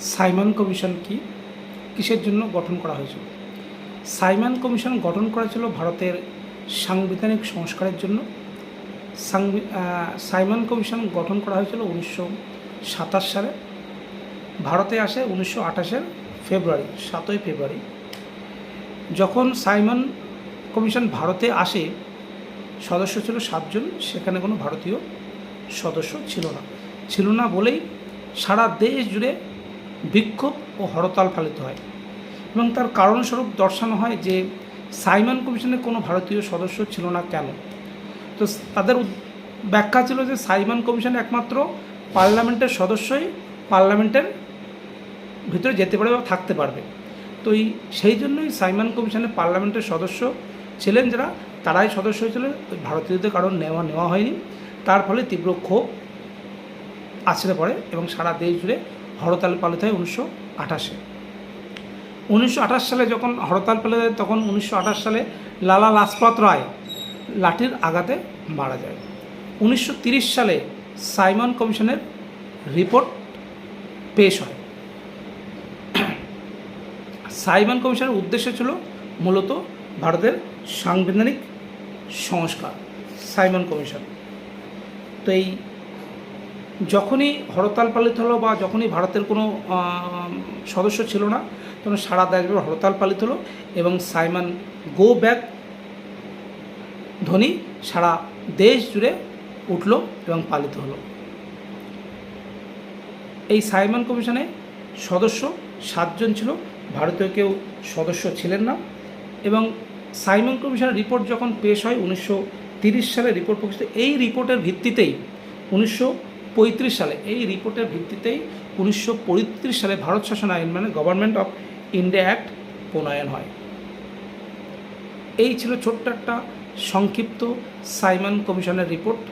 Simon commission কি? কিসের জন্য গঠন করা হয়েছিল? সাইমন কমিশন গঠন করা ছিল ভারতের সাংবিধানিক সংস্কারের জন্য। সাইমন কমিশন গঠন করা হয়েছিল উনিশশো সাতাশ সালে। ভারতে আসে উনিশশো আঠাশের ফেব্রুয়ারি, সাতই ফেব্রুয়ারি। যখন সাইমন কমিশন ভারতে আসে, সদস্য ছিল সাতজন, সেখানে কোনো ভারতীয় সদস্য ছিল না। ছিল না বলেই সারা দেশ জুড়ে বিক্ষোভ ও হরতাল পালিত হয় এবং তার কারণস্বরূপ দর্শানো হয় যে সাইমন কমিশনে কোনো ভারতীয় সদস্য ছিল না কেন। তো তাদের ব্যাখ্যা ছিল যে সাইমন কমিশন একমাত্র পার্লামেন্টের সদস্যই পার্লামেন্টের ভিতরে যেতে পারবে বা থাকতে পারবে। তো এই সেই জন্যই সাইমন কমিশনের পার্লামেন্টের সদস্য ছিলেন যারা, তারাই সদস্য হয়েছিলেন, ওই ভারতীয়দের কারণ নেওয়া নেওয়া হয়নি। তার ফলে তীব্র ক্ষোভ আছড়ে পড়ে এবং সারা দেশ জুড়ে হরতাল পালিত হয় উনিশশো আঠাশে। উনিশশো আঠাশ সালে যখন হরতাল পালিত হয়, তখন উনিশশো আঠাশ সালে লালা লাজপত রায় লাঠির আঘাতে মারা যায়। উনিশশো সালে সাইমন কমিশনের রিপোর্ট পেশ হয়। সাইমন কমিশনের উদ্দেশ্য ছিল মূলত ভারতের সাংবিধানিক সংস্কার, সাইমন কমিশন। তো এই যখনই হরতাল পালিত হলো বা যখনই ভারতের কোনো সদস্য ছিল না, তখন সারা দেশব্যাপী হরতাল পালিত হলো এবং সাইমন গো ব্যাক ধ্বনি সারা দেশ জুড়ে উঠল এবং পালিত হলো। এই সাইমন কমিশনে সদস্য সাতজন ছিল, ভারতীয় কেউ সদস্য ছিলেন না এবং সাইমন কমিশনের রিপোর্ট যখন পেশ হয় উনিশশো সালে রিপোর্ট প্রকাশিত, এই রিপোর্টের ভিত্তিতেই উনিশশো পঁয়ত্রিশ সালে। এই রিপোর্টের ভিত্তিতেই উনিশশো পঁয়ত্রিশ সালে ভারত শাসন আইন মানে গভর্নমেন্ট অফ ইন্ডিয়া অ্যাক্ট প্রণয়ন হয়। এই ছিল ছোট্ট একটা সংক্ষিপ্ত সাইমন কমিশনের রিপোর্ট।